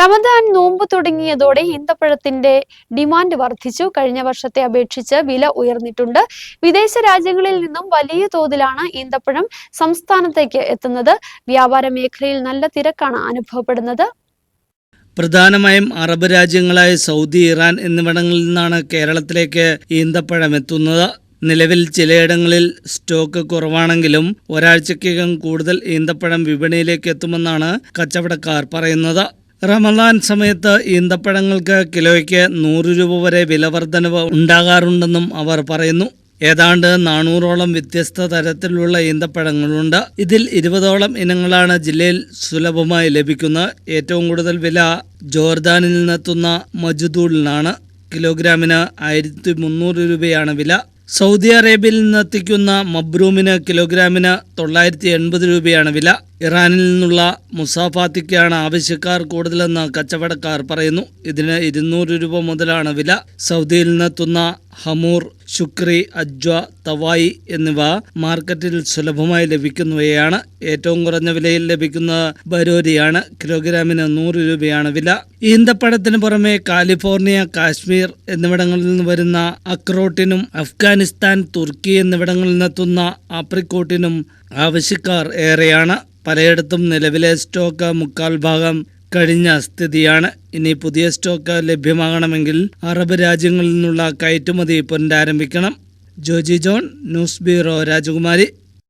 റമദാൻ നോമ്പ് തുടങ്ങിയതോടെ ഈന്തപ്പഴത്തിന്റെ ഡിമാൻഡ് വർദ്ധിച്ചു. കഴിഞ്ഞ വർഷത്തെ അപേക്ഷിച്ച് വില ഉയർന്നിട്ടുണ്ട്. വിദേശ രാജ്യങ്ങളിൽ നിന്നും വലിയ തോതിലാണ് ഈന്തപ്പഴം സംസ്ഥാനത്തേക്ക് എത്തുന്നത്. വ്യാപാര മേഖലയിൽ നല്ല തിരക്കാണ് അനുഭവപ്പെടുന്നത്. പ്രധാനമായും അറബ് രാജ്യങ്ങളായ സൗദി ഇറാൻ എന്നിവിടങ്ങളിൽ നിന്നാണ് കേരളത്തിലേക്ക് ഈന്തപ്പഴം എത്തുന്നത്. നിലവിൽ ചിലയിടങ്ങളിൽ സ്റ്റോക്ക് കുറവാണെങ്കിലും ഒരാഴ്ചക്കകം കൂടുതൽ ഈന്തപ്പഴം വിപണിയിലേക്ക് എത്തുമെന്നാണ് കച്ചവടക്കാർ പറയുന്നത്. റമദാൻ സമയത്ത് ഈന്തപ്പഴങ്ങൾക്ക് കിലോയ്ക്ക് നൂറ് രൂപ വരെ വില വർധനവ് ഉണ്ടാകാറുണ്ടെന്നും അവർ പറയുന്നു. ഏതാണ്ട് നാനൂറോളം വ്യത്യസ്ത തരത്തിലുള്ള ഈന്തപ്പഴങ്ങളുണ്ട്. ഇതിൽ ഇരുപതോളം ഇനങ്ങളാണ് ജില്ലയിൽ സുലഭമായി ലഭിക്കുന്നത്. ഏറ്റവും കൂടുതൽ വില ജോർദാനിൽ നിന്നെത്തുന്ന മജുദൂളിനാണ്. കിലോഗ്രാമിന് ആയിരത്തി മുന്നൂറ് രൂപയാണ് വില. സൗദി അറേബ്യയിൽ നിന്നെത്തിക്കുന്ന മബ്രൂമിന് കിലോഗ്രാമിന് തൊള്ളായിരത്തി എൺപത് രൂപയാണ് വില. ഇറാനിൽ നിന്നുള്ള മുസാഫാത്തിക്കാണ് ആവശ്യക്കാർ കൂടുതലെന്ന് കച്ചവടക്കാർ പറയുന്നു. ഇതിന് ഇരുന്നൂറ് രൂപ മുതലാണ് വില. സൗദിയിൽ നിന്നെത്തുന്ന ഹമൂർ ശുക്രി അജ്വ തവായി എന്നിവ മാർക്കറ്റിൽ സുലഭമായി ലഭിക്കുന്നവയാണ്. ഏറ്റവും കുറഞ്ഞ വിലയിൽ ലഭിക്കുന്ന ബരോരിയാണ്. കിലോഗ്രാമിന് നൂറ് രൂപയാണ് വില. ഈന്തപ്പഴത്തിന് പുറമെ കാലിഫോർണിയ കാശ്മീർ എന്നിവിടങ്ങളിൽ നിന്ന് വരുന്ന അക്രോട്ടിനും അഫ്ഗാനിസ്ഥാൻ തുർക്കി എന്നിവിടങ്ങളിൽ നിന്നെത്തുന്ന ആപ്രിക്കോട്ടിനും ആവശ്യക്കാർ ഏറെയാണ്. പലയിടത്തും നിലവിലെ സ്റ്റോക്ക് മുക്കാൽ ഭാഗം കഴിഞ്ഞ സ്ഥിതിയാണ്. ഇനി പുതിയ സ്റ്റോക്ക് ലഭ്യമാകണമെങ്കിൽ അറബ് രാജ്യങ്ങളിൽ നിന്നുള്ള കയറ്റുമതി പുനരാരംഭിക്കണം Joji John news bureau Rajakumari.